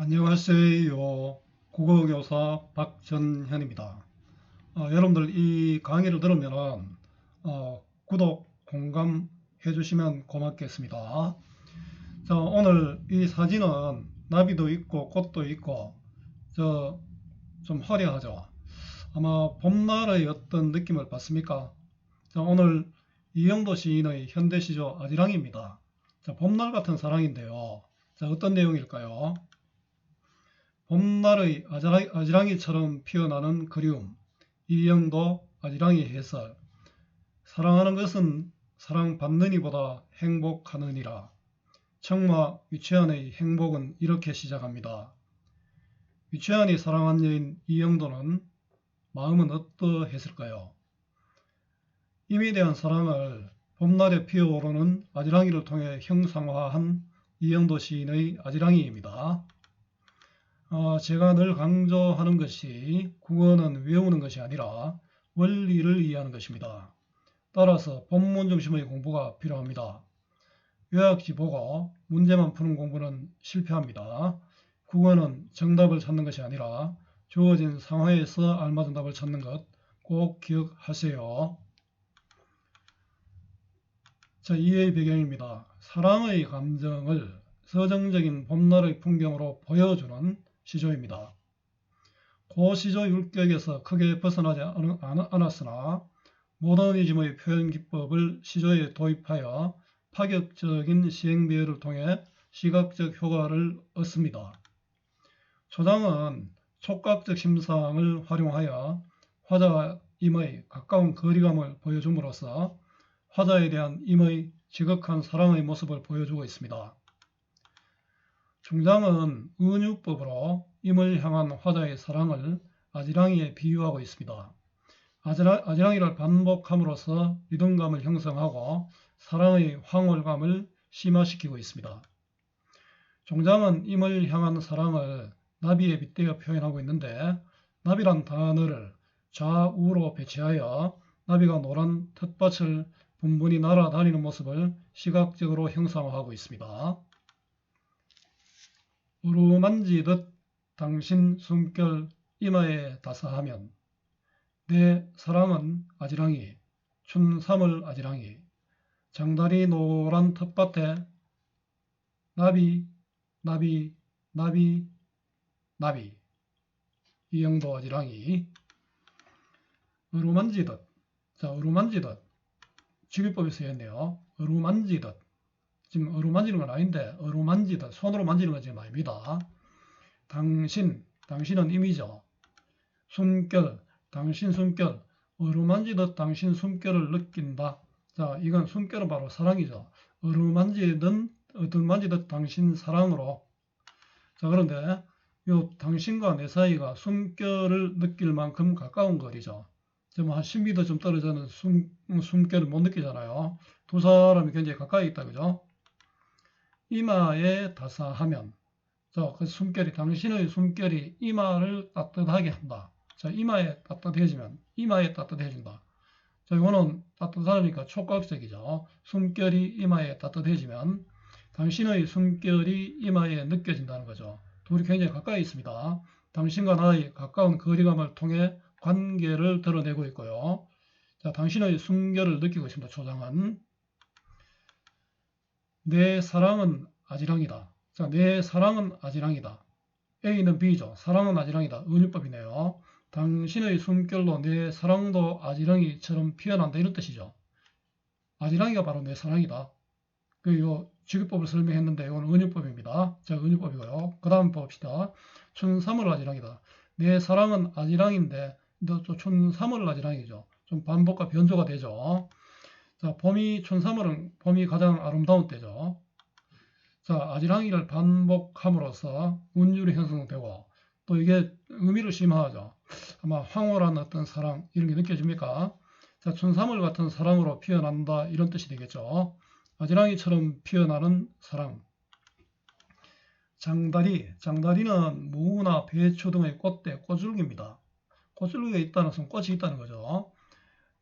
안녕하세요. 국어교사 박전현입니다. 어, 여러분들 이 강의를 들으면 어, 구독, 공감 해 주시면 고맙겠습니다. 자, 오늘 이 사진은 나비도 있고 꽃도 있고 저 좀 화려하죠. 아마 봄날의 어떤 느낌을 받습니까? 자, 오늘 이영도 시인의 현대시조 아지랑입니다. 자, 봄날 같은 사랑인데요. 자, 어떤 내용일까요? 봄날의 아지랑이, 아지랑이 처럼 피어나는 그리움, 이영도 아지랑이 해설. 사랑하는 것은 사랑받는 이보다 행복하느니라. 청마 위치한의 행복은 이렇게 시작합니다. 위치한이 사랑한 여인 이영도는 마음은 어떠했을까요? 임에 대한 사랑을 봄날에 피어오르는 아지랑이를 통해 형상화한 이영도 시인의 아지랑이입니다. 어, 제가 늘 강조하는 것이 국어는 외우는 것이 아니라 원리를 이해하는 것입니다. 따라서 본문 중심의 공부가 필요합니다. 요약지 보고 문제만 푸는 공부는 실패합니다. 국어는 정답을 찾는 것이 아니라 주어진 상황에서 알맞은 답을 찾는 것 꼭 기억하세요. 자, 이해의 배경입니다. 사랑의 감정을 서정적인 봄날의 풍경으로 보여주는 시조입니다. 고시조 율격에서 크게 벗어나지 않았으나 모더니즘의 표현 기법을 시조에 도입하여 파격적인 시행비애를 통해 시각적 효과를 얻습니다. 초장은 촉각적 심상을 활용하여 화자와 임의 가까운 거리감을 보여줌으로써 화자에 대한 임의 지극한 사랑의 모습을 보여주고 있습니다. 중장은 은유법으로 임을 향한 화자의 사랑을 아지랑이에 비유하고 있습니다. 아지랑이를 반복함으로써 리듬감을 형성하고 사랑의 황홀감을 심화시키고 있습니다. 종장은 임을 향한 사랑을 나비에 빗대어 표현하고 있는데 나비란 단어를 좌우로 배치하여 나비가 노란 텃밭을 분분히 날아다니는 모습을 시각적으로 형상화하고 있습니다. 우루만지듯 당신 숨결 이마에 다사하면 내 사랑은 아지랑이 춘삼을 아지랑이 장다리 노란 텃밭에 나비 나비 나비 나비. 이영도 아지랑이. 어루만지듯 자 어루만지듯. 직유법이 쓰였네요. 어루만지듯 지금 어루 만지는 건 아닌데 어루 만지듯 손으로 만지는 건 지금 아닙니다. 당신 당신은 임이죠. 숨결 당신 숨결. 어루만지듯 당신 숨결을 느낀다. 자 이건 숨결은 바로 사랑이죠. 어루만지든 어루만지듯 당신 사랑으로. 자 그런데 요 당신과 내 사이가 숨결을 느낄 만큼 가까운 거리죠. 한 10m 좀 떨어져는 숨, 숨결을 못 느끼잖아요. 두 사람이 굉장히 가까이 있다, 그죠? 이마에 다사하면, 자, 그 숨결이, 당신의 숨결이 이마를 따뜻하게 한다. 자, 이마에 따뜻해지면, 이마에 따뜻해진다. 자, 이거는 따뜻하니까 촉각적이죠. 숨결이 이마에 따뜻해지면, 당신의 숨결이 이마에 느껴진다는 거죠. 둘이 굉장히 가까이 있습니다. 당신과 나의 가까운 거리감을 통해 관계를 드러내고 있고요. 자, 당신의 숨결을 느끼고 있습니다. 초장은. 내 사랑은 아지랑이다. 자, 내 사랑은 아지랑이다. A는 B죠. 사랑은 아지랑이다. 은유법이네요. 당신의 숨결로 내 사랑도 아지랑이처럼 피어난다. 이런 뜻이죠. 아지랑이가 바로 내 사랑이다. 그리고 직유법을 설명했는데 이건 은유법입니다. 자, 은유법이고요. 그 다음 봅시다. 춘삼월 아지랑이다. 내 사랑은 아지랑인데 또 춘삼월 아지랑이죠. 좀 반복과 변조가 되죠. 자, 봄이 춘삼월은 봄이 가장 아름다운 때죠. 자, 아지랑이를 반복함으로써 운율이 형성되고 또 이게 의미를 심화하죠. 아마 황홀한 어떤 사랑 이런 게 느껴집니까? 자, 춘삼월 같은 사랑으로 피어난다 이런 뜻이 되겠죠. 아지랑이처럼 피어나는 사랑. 장다리, 장다리는 무나 배추 등의 꽃대, 꽃줄기입니다. 꽃줄기가 있다는 것은 꽃이 있다는 거죠.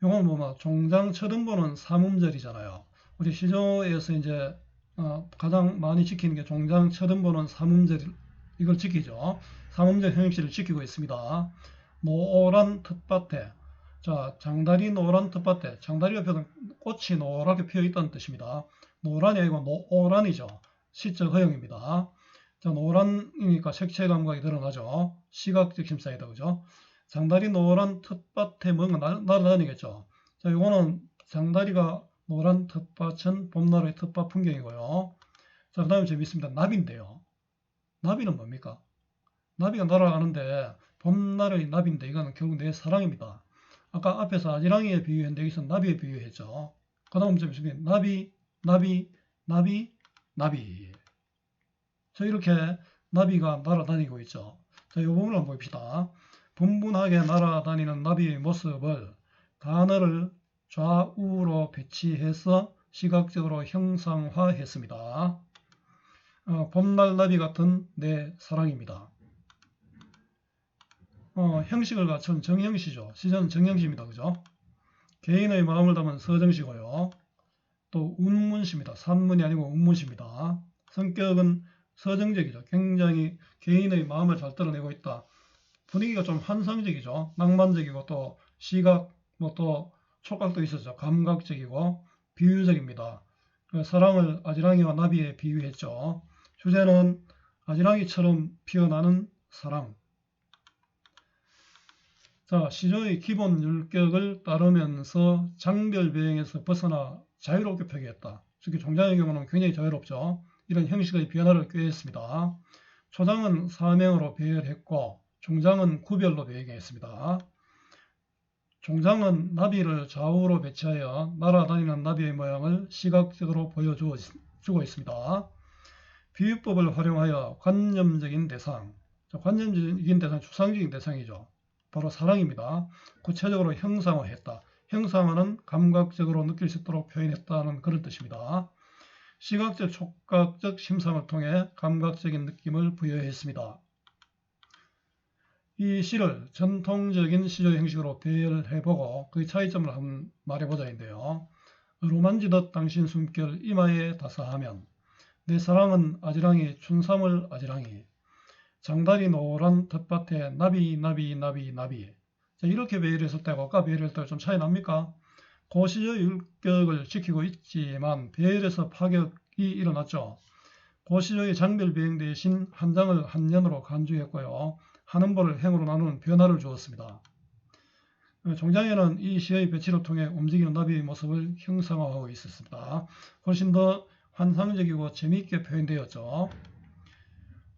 이건 뭐 종장 처음 보는 삼음절이잖아요. 우리 시조에서 이제 어, 가장 많이 지키는 게 종장 처음 보는 삼음절 이걸 지키죠. 삼음절 형용시를 지키고 있습니다. 노란 텃밭에 자 장다리 노란 텃밭에 장다리 옆에는 꽃이 노랗게 피어 있다는 뜻입니다. 노란이 아니고 노란이죠. 시적 허용입니다. 자 노란이니까 색채 감각이 드러나죠. 시각적 심사이다 그죠? 장다리 노란 텃밭에 뭔가 날- 날아다니겠죠. 자 이거는 장다리가 노란 텃밭은 봄나라의 텃밭 풍경이고요. 자, 그 다음에 재밌습니다. 나비인데요. 나비는 뭡니까? 나비가 날아가는데 봄날의 나비인데 이거는 결국 내 사랑입니다. 아까 앞에서 아지랑이에 비유했는데 여기서 나비에 비유했죠. 그 다음 재밌습니다. 나비, 나비, 나비, 나비. 자, 이렇게 나비가 날아다니고 있죠. 자, 이 부분을 한번 봅시다. 분분하게 날아다니는 나비의 모습을 단어를 좌우로 배치해서 시각적으로 형상화했습니다. 어, 봄날 나비 같은 내 사랑입니다. 어, 형식을 갖춘 정형시죠. 시전 정형시입니다. 그죠? 개인의 마음을 담은 서정시고요. 또 운문시입니다. 산문이 아니고 운문시입니다. 성격은 서정적이죠. 굉장히 개인의 마음을 잘 드러내고 있다. 분위기가 좀 환상적이죠. 낭만적이고 또 시각, 뭐 또 촉각도 있었죠. 감각적이고 비유적입니다. 그 사랑을 아지랑이와 나비에 비유했죠. 주제는 아지랑이처럼 피어나는 사랑. 자, 시조의 기본 율격을 따르면서 장별 배행에서 벗어나 자유롭게 표기했다. 특히 종장의 경우는 굉장히 자유롭죠. 이런 형식의 변화를 꾀했습니다. 초장은 사명으로 배열했고 종장은 구별로 배경했습니다. 종장은 나비를 좌우로 배치하여 날아다니는 나비의 모양을 시각적으로 보여주고 있습니다. 비유법을 활용하여 관념적인 대상, 자, 관념적인 대상, 추상적인 대상이죠. 바로 사랑입니다. 구체적으로 형상화했다. 형상화는 감각적으로 느낄 수 있도록 표현했다는 그런 뜻입니다. 시각적, 촉각적 심상을 통해 감각적인 느낌을 부여했습니다. 이 시를 전통적인 시조 형식으로 배열해보고 그 차이점을 한번 말해보자인데요. 로만지듯 당신 숨결 이마에 다사하면 내 사랑은 아지랑이 춘삼을 아지랑이 장다리 노란 텃밭에 나비 나비 나비 나비 자, 이렇게 배열했을 때하고 아까 배열했을 때가 좀 차이 납니까? 고시적 율격을 지키고 있지만 배열에서 파격이 일어났죠. 고시적의 장별 비행 대신 한 장을 한 년으로 간주했고요. 하는 벌을 행으로 나누는 변화를 주었습니다. 종장에는 이 시의 배치를 통해 움직이는 나비의 모습을 형상화하고 있었습니다. 훨씬 더 환상적이고 재미있게 표현되었죠.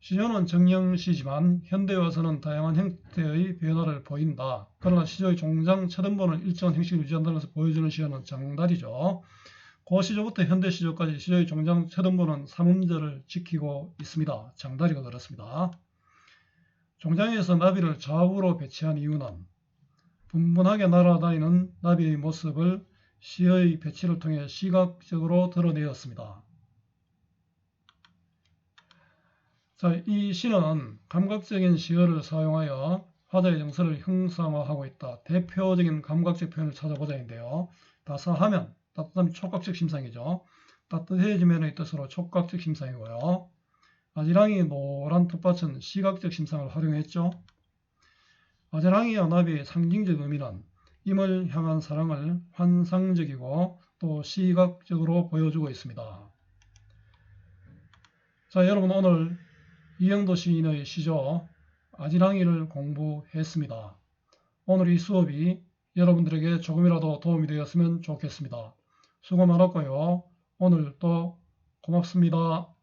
시조는 정형시지만 현대에 와서는 다양한 형태의 변화를 보인다. 그러나 시조의 종장 첫음보는 일정한 형식을 유지한다는 것을 보여주는 시조는 장달이죠. 고시조부터 현대시조까지 시조의 종장 첫음보는 삼음절을 지키고 있습니다. 장다리가 그렇습니다. 종장에서 나비를 좌우로 배치한 이유는 분분하게 날아다니는 나비의 모습을 시의 배치를 통해 시각적으로 드러내었습니다. 자, 이 시는 감각적인 시어를 사용하여 화자의 정서를 형상화하고 있다. 대표적인 감각적 표현을 찾아보자인데요. 다사하면 따뜻한 촉각적 심상이죠. 따뜻해지면의 뜻으로 촉각적 심상이고요. 아지랑이 노란 텃밭은 시각적 심상을 활용했죠. 아지랑이와 나비의 상징적 의미는 임을 향한 사랑을 환상적이고 또 시각적으로 보여주고 있습니다. 자, 여러분 오늘 이영도 시인의 시조 아지랑이를 공부했습니다. 오늘 이 수업이 여러분들에게 조금이라도 도움이 되었으면 좋겠습니다. 수고 많았고요. 오늘 또 고맙습니다.